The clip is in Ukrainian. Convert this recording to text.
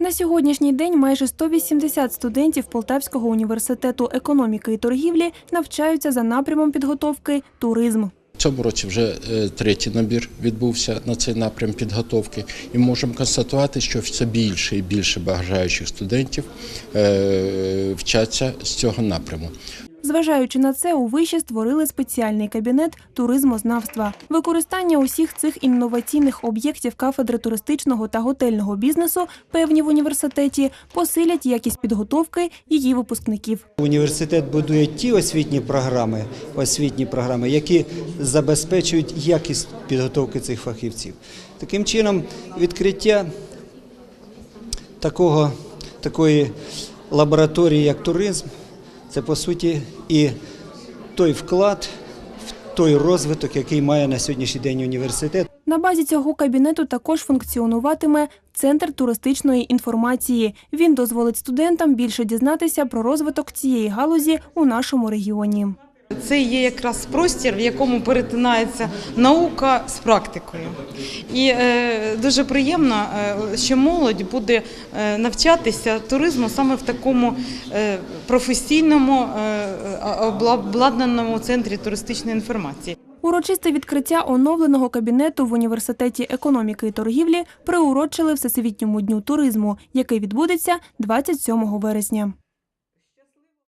На сьогоднішній день майже 180 студентів Полтавського університету економіки і торгівлі навчаються за напрямом підготовки туризм. Цьому році вже е, третій набір відбувся на цей напрям підготовки, і можемо констатувати, що все більше і більше бажаючих студентів е, вчаться з цього напряму. Зважаючи на це, у виші створили спеціальний кабінет туризмознавства. Використання усіх цих інноваційних об'єктів кафедри туристичного та готельного бізнесу, певні в університеті, посилять якість підготовки її випускників. Університет будує ті освітні програми, освітні програми, які забезпечують якість підготовки цих фахівців. Таким чином, відкриття такого, такої лабораторії, як туризм, це по суті і той вклад в той розвиток, який має на сьогоднішній день університет. На базі цього кабінету також функціонуватиме центр туристичної інформації. Він дозволить студентам більше дізнатися про розвиток цієї галузі у нашому регіоні. Це є якраз простір, в якому перетинається наука з практикою. І е, дуже приємно, е, що молодь буде е, навчатися туризму саме в такому професійному обладнаному центрі туристичної інформації. Урочисте відкриття оновленого кабінету в університеті економіки і торгівлі приурочили Всесвітньому дню туризму, який відбудеться 27 вересня.